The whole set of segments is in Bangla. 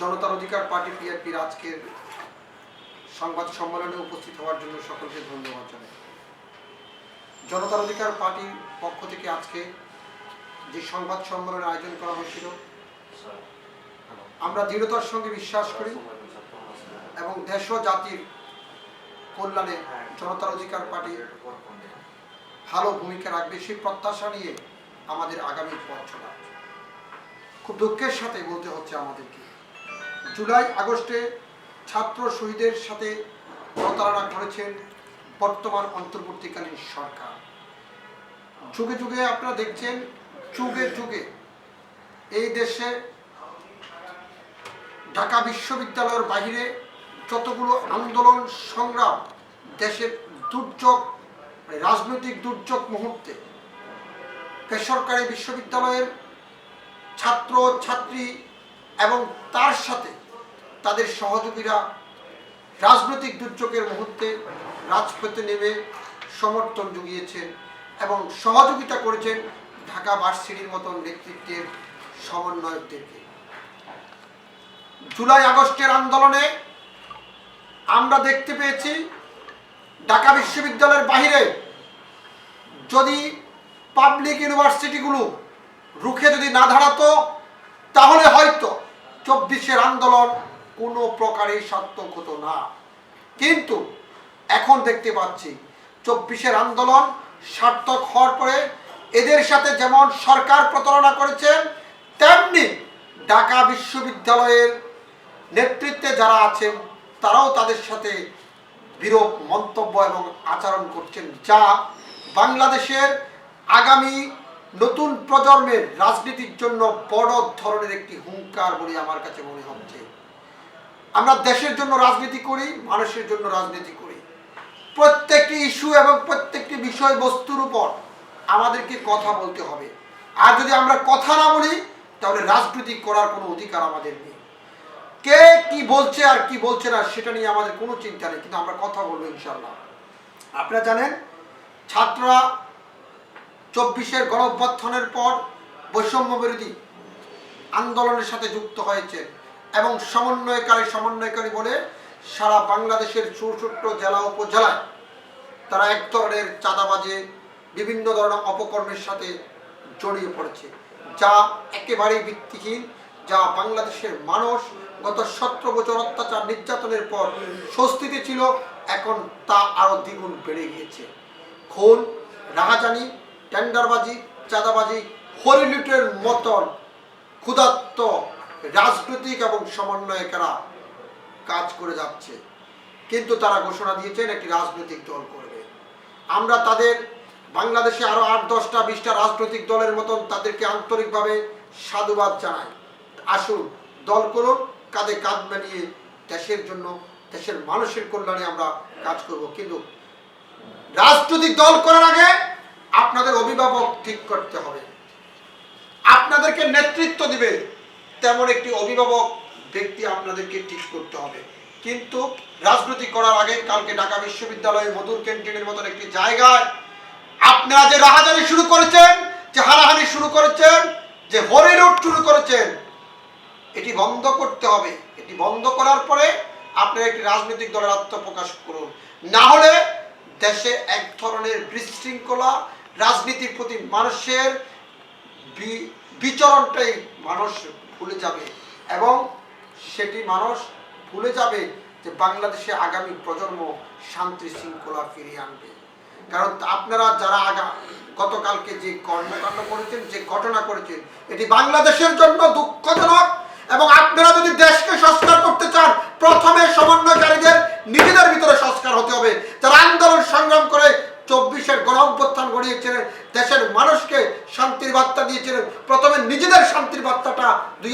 জনতার অধিকার পার্টি পিআরপির আজকের সংবাদ সম্মেলনে উপস্থিত হওয়ার জন্য সকলকে ধন্যবাদ জানাই। জনতার অধিকার পার্টির পক্ষ থেকে আজকে যে সংবাদ সম্মেলনের আয়োজন করা হয়েছিল, আমরা দৃঢ়তার সঙ্গে বিশ্বাস করি এবং দেশ ও জাতির কল্যাণে জনতার অধিকার পার্টি ভালো ভূমিকা রাখবে সেই প্রত্যাশা নিয়ে আমাদের আগামী পথ চলা। খুব দুঃখের সাথে বলতে হচ্ছে আমাদেরকে। জুলাই আগস্টে ছাত্র শহীদের সাথে প্রতারণা করেছেন বর্তমান অন্তর্বর্তীকালীন সরকার। যুগে যুগে আপনারা দেখছেন, যুগে যুগে এই দেশে ঢাকা বিশ্ববিদ্যালয়ের বাহিরে যতগুলো আন্দোলন, সংগ্রাম, দেশের দুর্যোগ, রাজনৈতিক দুর্যোগ মুহূর্তে বেসরকারি বিশ্ববিদ্যালয়ের ছাত্র, ছাত্রী এবং তার সাথে তাদের সহযোগীরা রাজনৈতিক দুর্যোগের মুহূর্তে রাজপথে নেমে সমর্থন জুগিয়েছেন এবং সহযোগিতা করেছেন ঢাকা ভার্সিটির মতন নেতৃত্বের সমন্বয়কদেরকে। জুলাই আগস্টের আন্দোলনে আমরা দেখতে পেয়েছি, ঢাকা বিশ্ববিদ্যালয়ের বাহিরে যদি পাবলিক ইউনিভার্সিটিগুলো রুখে যদি না দাঁড়াতো, তাহলে হয়তো চব্বিশের আন্দোলন কোনো প্রকারেই সার্থক হতো না। কিন্তু এখন দেখতে পাচ্ছি চব্বিশের আন্দোলন সার্থক হওয়ার পরে এদের সাথে যেমন সরকার প্রতারণা করেছেন, তেমনি ঢাকা বিশ্ববিদ্যালয়ের নেতৃত্বে যারা আছেন, তারাও তাদের সাথে বিরূপ মন্তব্য এবং আচরণ করছেন, যা বাংলাদেশের আগামী নতুন প্রজন্মের রাজনীতির জন্য বড় ধরনের একটি হুঙ্কার বলে আমার কাছে মনে হচ্ছে। আমরা দেশের জন্য রাজনীতি করি, মানুষের জন্য রাজনীতি করি। প্রত্যেকটি ইস্যু এবং প্রত্যেকটি বিষয়বস্তুর উপর আমাদেরকে কথা বলতে হবে। আর যদি আমরা কথা না বলি, তাহলে রাজনীতি করার কোনো অধিকার আমাদের নেই। কে কি বলছে আর কি বলছে না, সেটা নিয়ে আমাদের কোনো চিন্তা নেই, কিন্তু আমরা কথা বলব ইনশাল্লাহ আপনারা জানেন, ছাত্ররা চব্বিশের গণঅভ্যর্থনের পর বৈষম্য বিরোধী আন্দোলনের সাথে যুক্ত হয়েছে। এবং সমন্বয়কারী সমন্বয়কারী বলে সারা বাংলাদেশের চৌষট্ট জেলা উপজেলায় তারা এক ধরনের চাঁদাবাজে, বিভিন্ন ধরনের অপকর্মের সাথে জড়িয়ে পড়েছে, যা একেবারেই ভিত্তিহীন, যা বাংলাদেশের মানুষ গত সতেরো বছর অত্যাচার নির্যাতনের পর স্বস্তিতে ছিল, এখন তা আরও দ্বিগুণ বেড়ে গিয়েছে। খুন, রাহাজানি, টেন্ডারবাজি, চাঁদাবাজি, হরিলুটের মতন ক্ষুধাত্ত রাজনৈতিক এবং সমন্বয়কেরা কাজ করে যাচ্ছে। কিন্তু তারা ঘোষণা দিয়েছেন, একটি রাজনৈতিক দল করবে। আমরা তাদের, বাংলাদেশে আরও আট, দশটা, বিশটা রাজনৈতিক দলের মতন তাদেরকে আন্তরিকভাবে সাধুবাদ জানাই। আসুন, দল করুন, কাঁধে কাঁধ মিলিয়ে দেশের জন্য, দেশের মানুষের কল্যাণে আমরা কাজ করব। কিন্তু রাজনৈতিক দল করার আগে আপনাদের অভিভাবক ঠিক করতে হবে। আপনাদেরকে নেতৃত্ব দিবে। তেমন একটি অভিভাবক ব্যক্তি আপনাদেরকে ঠিক করতে হবে। কিন্তু রাজনীতি করার আগে কালকে ঢাকা বিশ্ববিদ্যালয়ে মধুর ক্যান্টিনের মতন একটি জায়গায় আপনারা যে রাহাজানি শুরু করেছেন, যে হারাহানি শুরু করেছেন, যে হরিলুট শুরু করেছেন, এটি বন্ধ করতে হবে। এটি বন্ধ করার পরে আপনারা একটি রাজনৈতিক দলের আত্মপ্রকাশ করুন। না হলে দেশে এক ধরনের বিশৃঙ্খলা, রাজনীতির প্রতি মানুষের বিচরণটাই মানুষ ভুলে যাবে। এবং সেটি মানুষ ভুলে যাবে যে বাংলাদেশে আগামী প্রজন্ম শান্তি শৃঙ্খলা ফিরিয়ে আনবে। কারণ আপনারা যারা আগা, গতকালকে যে কর্মকাণ্ড করেছেন, যে ঘটনা করেছেন, এটি বাংলাদেশের জন্য দুঃখজনক এবং আপনারা যদি দেশকে সংস্কার করতে চান, প্রথমে সমন্বয়কারীদের নিজেদের ভিতরে সংস্কার হতে হবে। যারা আন্দোলন সংগ্রাম করে চব্বিশের গণ অভ্যুত্থান গড়িয়েছিলেন, দেশের মানুষকে শান্তির বার্তা দিয়েছিলেন। প্রথমে নিজেদের শান্তির বার্তাটা দুই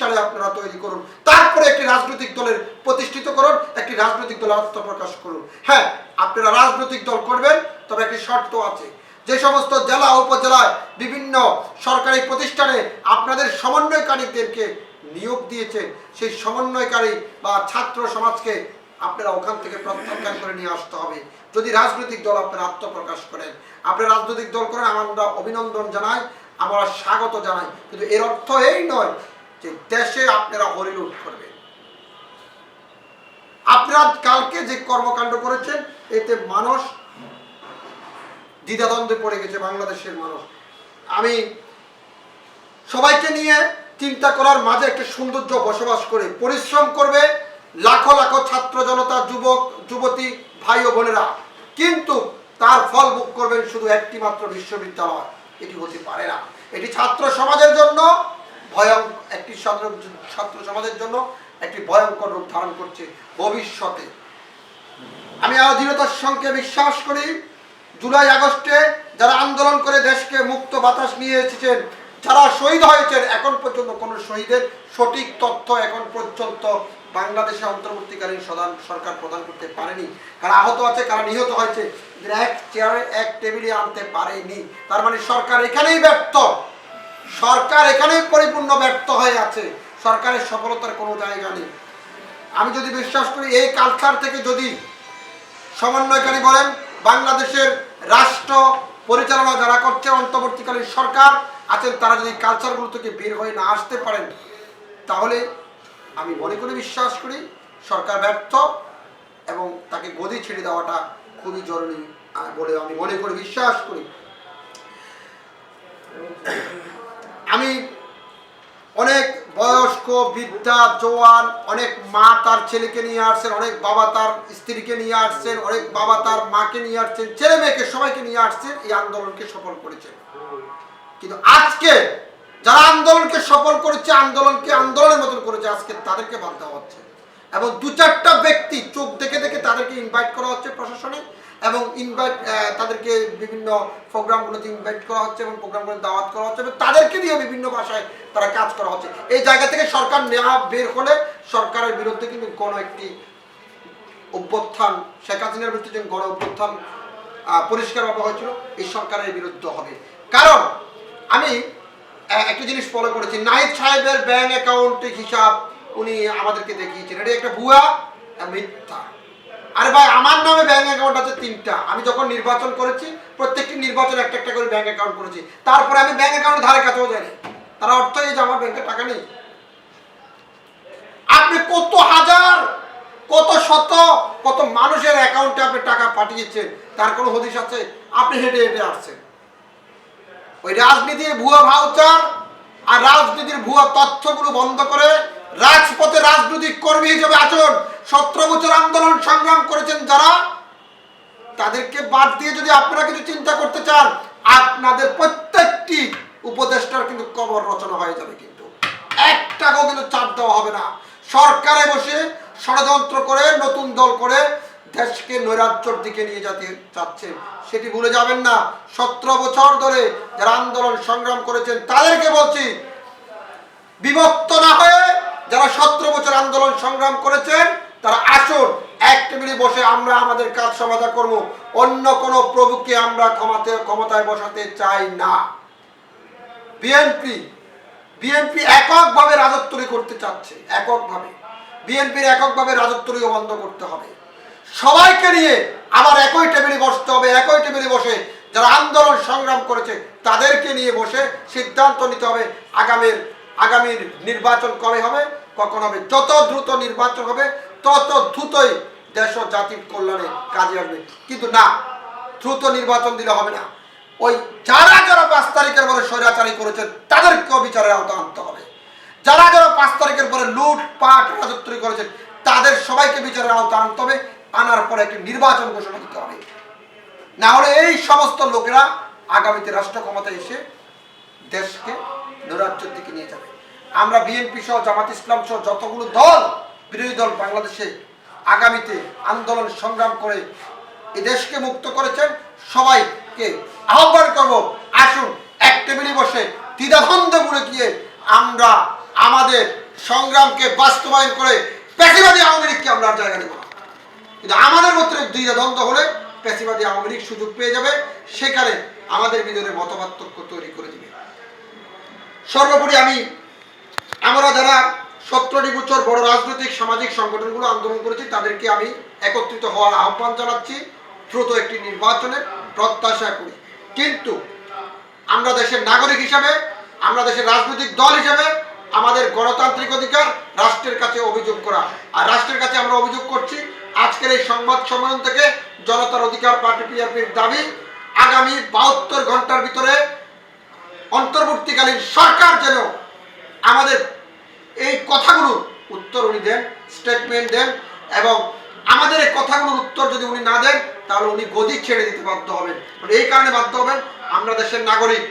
সালে আপনারা তৈরি করুন। তারপরে একটি রাজনৈতিক দলের প্রতিষ্ঠিত করুন, একটি রাজনৈতিক দলের আত্মপ্রকাশ করুন। হ্যাঁ আপনারা রাজনৈতিক দল করবেন, তবে একটি শর্ত আছে। যে সমস্ত জেলা, উপজেলায় বিভিন্ন সরকারি প্রতিষ্ঠানে আপনাদের সমন্বয়কারীদেরকে নিয়োগ দিয়েছে, সেই সমন্বয়কারী বা ছাত্র সমাজকে আপনারা ওখান থেকে প্রত্যাখ্যান করে নিয়ে আসতে হবে। যদি রাজনৈতিক দল আপনারা আত্মপ্রকাশ করেন আপনারা রাজনৈতিক দল করেন, আমরা অভিনন্দন জানাই, আমরা স্বাগত জানাই। কিন্তু এর অর্থ এই নয় যে দেশে আপনারা হরিলুট করবেন। রাত কালকে যে কর্মকাণ্ড করেছেন, এতে মানুষ দ্বিধাদ্বন্দ্বে পড়ে গেছে, বাংলাদেশের মানুষ। আমি সবাইকে নিয়ে চিন্তা করার মাঝে একটা সৌন্দর্য বসবাস করে পরিশ্রম করবে লাখো লাখো ছাত্র জনতা, যুবক, যুবতী, ভাই ও বোনেরা। কিন্তু তার ফল ভোগ করবেন শুধু একটি মাত্র বিশ্ববিদ্যালয়। এটি হতে পারে না। এটি ছাত্র সমাজের জন্য ভয়ং, একটি ছাত্র সমাজের জন্য একটি ভয়ঙ্কর রূপ ধারণ করছে ভবিষ্যতে। আমি আরও দৃঢ়তার সঙ্গে বিশ্বাস করি, জুলাই, আগস্টে যারা আন্দোলন করে দেশকে মুক্ত বাতাস নিয়ে এসেছেন, যারা শহীদ হয়েছেন, এখন পর্যন্ত কোনো শহীদের সঠিক তথ্য এখন পর্যন্ত বাংলাদেশে অন্তর্বর্তীকালীন সদান সরকার প্রদান করতে পারেনি। কারা আহত আছে কারা নিহত হয়েছে। এক চেয়ারে, এক টেবিলে আনতে পারেনি। তার মানে সরকার এখানেই ব্যর্থ। সরকার এখানেই পরিপূর্ণ ব্যর্থ হয়ে আছে। সরকারের সফলতার কোনো জায়গা নেই। আমি যদি বিশ্বাস করি, এই কালচার থেকে যদি সমন্বয়কারী বলেন, বাংলাদেশের রাষ্ট্র পরিচালনা যারা করছে, অন্তর্বর্তীকালীন সরকার আছেন, তারা যদি কালচারগুলো থেকে বের হয়ে না আসতে পারেন, তাহলে আমি মনে করে বিশ্বাস করি সরকার ব্যর্থ এবং তাকে গদি ছেড়ে দেওয়াটা খুবই জরুরি বলে আমি মনে করে বিশ্বাস করি। আমি অনেক বয়স্ক, বৃদ্ধা, জোয়ান, অনেক মা তার ছেলেকে নিয়ে আসছেন, অনেক বাবা তার স্ত্রীকে নিয়ে আসছেন, অনেক বাবা তার মাকে নিয়ে আসছেন, ছেলে মেয়েকে সবাইকে নিয়ে আসছেন, এই আন্দোলনকে সফল করেছেন। কিন্তু আজকে যারা আন্দোলনকে সফল করেছে, আন্দোলনকে আন্দোলনের মতন করেছে, আজকে তাদেরকে বাদ দেওয়া হচ্ছে। এবং দু চারটা ব্যক্তি চোখ দেখে দেখে তাদেরকে ইনভাইট করা হচ্ছে প্রশাসনে এবং ইনভাইট তাদেরকে বিভিন্ন প্রোগ্রামগুলোতে ইনভাইট করা হচ্ছে এবং প্রোগ্রামগুলো দাওয়াত করা হচ্ছে এবং তাদেরকে দিয়ে বিভিন্ন ভাষায় তারা কাজ করা হচ্ছে। এই জায়গা থেকে সরকার নেওয়া বের হলে সরকারের বিরুদ্ধে কিন্তু কোনো একটি অভ্যুত্থান, শেখ হাসিনার বিরুদ্ধে যে গণ অভ্যুত্থান পরিষ্কারভাবে হয়েছিল, এই সরকারের বিরুদ্ধে হবে। কারণ আমি একটা জিনিস ফলো করেছি। নাহিদ সাহেবের ব্যাংক অ্যাকাউন্টের হিসাব উনি আমাদেরকে দেখিয়েছেন। এটা একটা ভুয়া মিথ্যা। আরে ভাই, আমার নামে ব্যাংক অ্যাকাউন্ট আছে তিনটা। আমি যখন নির্বাচন করেছি, প্রত্যেকটি নির্বাচন একটা একটা করে ব্যাংক অ্যাকাউন্ট করেছি। তারপরে আমি ব্যাংক অ্যাকাউন্ট ধারে কাছেও যাইনি। তার অর্থ এই যে আমার ব্যাংকে টাকা নেই। আপনি কত হাজার, কত শত, কত মানুষের অ্যাকাউন্টে আপনি টাকা পাঠিয়েছেন, তার কোনো হদিশ আছে? আপনি হেঁটে হেঁটে আসছেন। ওই রাজনীতির ভুয়া ভাউচার আর রাজনীতির ভুয়া তথ্যগুলো বন্ধ করে রাজপথে রাজনৈতিক কর্মী হিসেবে আচরণ, সতেরো বছর আন্দোলন সংগ্রাম করেছেন যারা, তাদেরকে বাদ দিয়ে যদি আপনারা কিছু চিন্তা করতে চান, আপনাদের প্রত্যেকটি উপদেষ্টার কিন্তু কবর রচনা হয়ে যাবে কিন্তু। এক টাকাও কিন্তু চাপ দেওয়া হবে না। সরকারে বসে ষড়যন্ত্র করে, নতুন দল করে দেশকে নৈরাজ্যর দিকে নিয়ে যেতে চাচ্ছে, সেটি ভুলে যাবেন না। সতেরো বছর ধরে যারা আন্দোলন সংগ্রাম করেছেন, তাদেরকে বলছি, বিভক্ত না হয়ে যারা সতেরো বছর আন্দোলন সংগ্রাম করেছেন, তারা আসুন, এক টেবিলে বসে আমরা আমাদের কাজ সমাধান করব। অন্য কোনো প্রভুকে আমরা ক্ষমাতে, ক্ষমতায় বসাতে চাই না। বিএনপি বিএনপি এককভাবে রাজত্বরী করতে চাচ্ছে, এককভাবে। বিএনপির এককভাবে রাজত্বরীও বন্ধ করতে হবে। সবাইকে নিয়ে আবার একই টেবিলে বসতে হবে, একই টেবিলে বসে যারা আন্দোলন সংগ্রাম করেছে তাদেরকে নিয়ে বসে সিদ্ধান্ত নিতে হবে আগামীর আগামীর নির্বাচন কবে হবে, কখন হবে, যত দ্রুত নির্বাচন হবে, তত দ্রুতই দেশ ও জাতির কল্যাণে কাজে আসবে। কিন্তু না, দ্রুত নির্বাচন দিলে হবে না। ওই যারা যারা পাঁচ তারিখের পরে স্বৈরাচারী করেছে, তাদেরকেও বিচারের আওতা আনতে হবে। যারা যারা পাঁচ তারিখের পরে লুট পাট করেছেন তাদের সবাইকে বিচারের আওতা আনতে হবে। আনার পরে একটি নির্বাচন ঘোষণা দিতে হবে। না হলে এই সমস্ত লোকেরা আগামীতে রাষ্ট্র ক্ষমতায় এসে দেশকে নৈরাজ্যের দিকে নিয়ে যাবে। আমরা বিএনপি সহ, জামাত ইসলাম সহ যতগুলো দল, বিরোধী দল বাংলাদেশে আগামীতে আন্দোলন সংগ্রাম করে এই দেশকে মুক্ত করেছেন, সবাইকে আহ্বান করব, আসুন এক টেবিলে বসে দ্বিধাদ্বন্দ্বে মুড়ে গিয়ে আমরা আমাদের সংগ্রামকে বাস্তবায়ন করে পেশিবাদী আওয়ামী লীগকে আমরা জায়গা দেব কিন্তু আমাদের মধ্যে দ্বিধাদ্বন্দ্ব হলে পেশিবাদী আওয়ামী লীগ সুযোগ পেয়ে যাবে। সেখানে আমাদের ভিতরে মতপার্থক্য তৈরি করে দিবে। সর্বোপরি আমি, আমরা যারা সতেরোটি বছর বড় রাজনৈতিক সামাজিক সংগঠনগুলো আন্দোলন করেছি, তাদেরকে আমি একত্রিত হওয়ার আহ্বান জানাচ্ছি, দ্রুত একটি নির্বাচনের প্রত্যাশা করি। কিন্তু আমরা দেশের নাগরিক হিসাবে, আমরা দেশের রাজনৈতিক দল হিসাবে আমাদের গণতান্ত্রিক অধিকার রাষ্ট্রের কাছে অভিযোগ করা। আর রাষ্ট্রের কাছে আমরা অভিযোগ করছি আজকের এই সংবাদ সম্মেলন থেকে জনতার অধিকার পার্টি পিআরপির দাবি, আগামী বাহাত্তর ঘণ্টার ভিতরে অন্তর্বর্তীকালীন সরকার যেন আমাদের এই কথাগুলো উত্তর উনি দেন স্টেটমেন্ট দেন এবং আমাদের এই কথাগুলোর উত্তর যদি উনি না দেন, তাহলে উনি গদি ছেড়ে দিতে বাধ্য হবেন। মানে এই কারণে বাধ্য হবেন আমরা দেশের নাগরিক।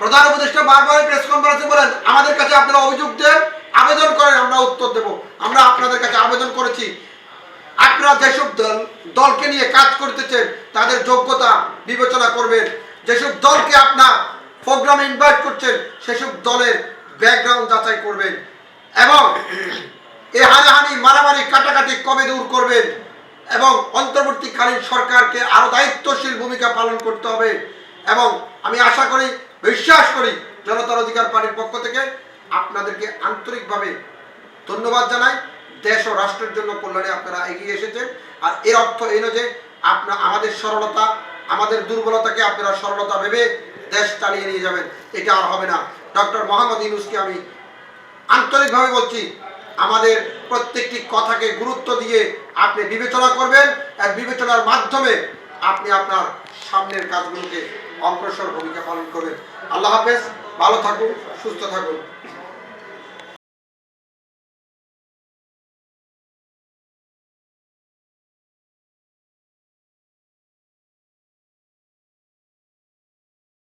প্রধান উপদেষ্টা বারবার প্রেস কনফারেন্সে বলেন, আমাদের কাছে আপনারা অভিযোগ দেন, আবেদন করেন, আমরা উত্তর দেব। আমরা আপনাদের কাছে আবেদন করেছি আপনারা যেসব দল, দলকে নিয়ে কাজ করতেছেন, তাদের যোগ্যতা বিবেচনা করবেন। যেসব দলকে আপনার প্রোগ্রামে ইনভাইট করছেন, সেসব দলের ব্যাকগ্রাউন্ড যাচাই করবেন। এবং এই হানাহানি, মারামারি, কাটাকাটি কবে দূর করবেন? এবং অন্তর্বর্তীকালীন সরকারকে আরও দায়িত্বশীল ভূমিকা পালন করতে হবে। এবং আমি আশা করি, বিশ্বাস করি, জনতার অধিকার পার্টির পক্ষ থেকে আপনাদেরকে আন্তরিকভাবে ধন্যবাদ জানাই। দেশ ও রাষ্ট্রের জন্য কল্যাণে আপনারা এগিয়ে এসেছেন। আর এর অর্থ এই নয় যে আপনার আমাদের সরলতা, আমাদের দুর্বলতাকে আপনারা সরলতা ভেবে দেশ চালিয়ে নিয়ে যাবেন। এটা আর হবে না। ডক্টর মোহাম্মদ ইউনুসকে আমি আন্তরিকভাবে বলছি, আমাদের প্রত্যেকটি কথাকে গুরুত্ব দিয়ে আপনি বিবেচনা করবেন আর বিবেচনার মাধ্যমে আপনি আপনার সামনের কাজগুলোকে অগ্রসর ভূমিকা পালন করবেন। আল্লাহ হাফেজ, ভালো থাকুন, সুস্থ থাকুন।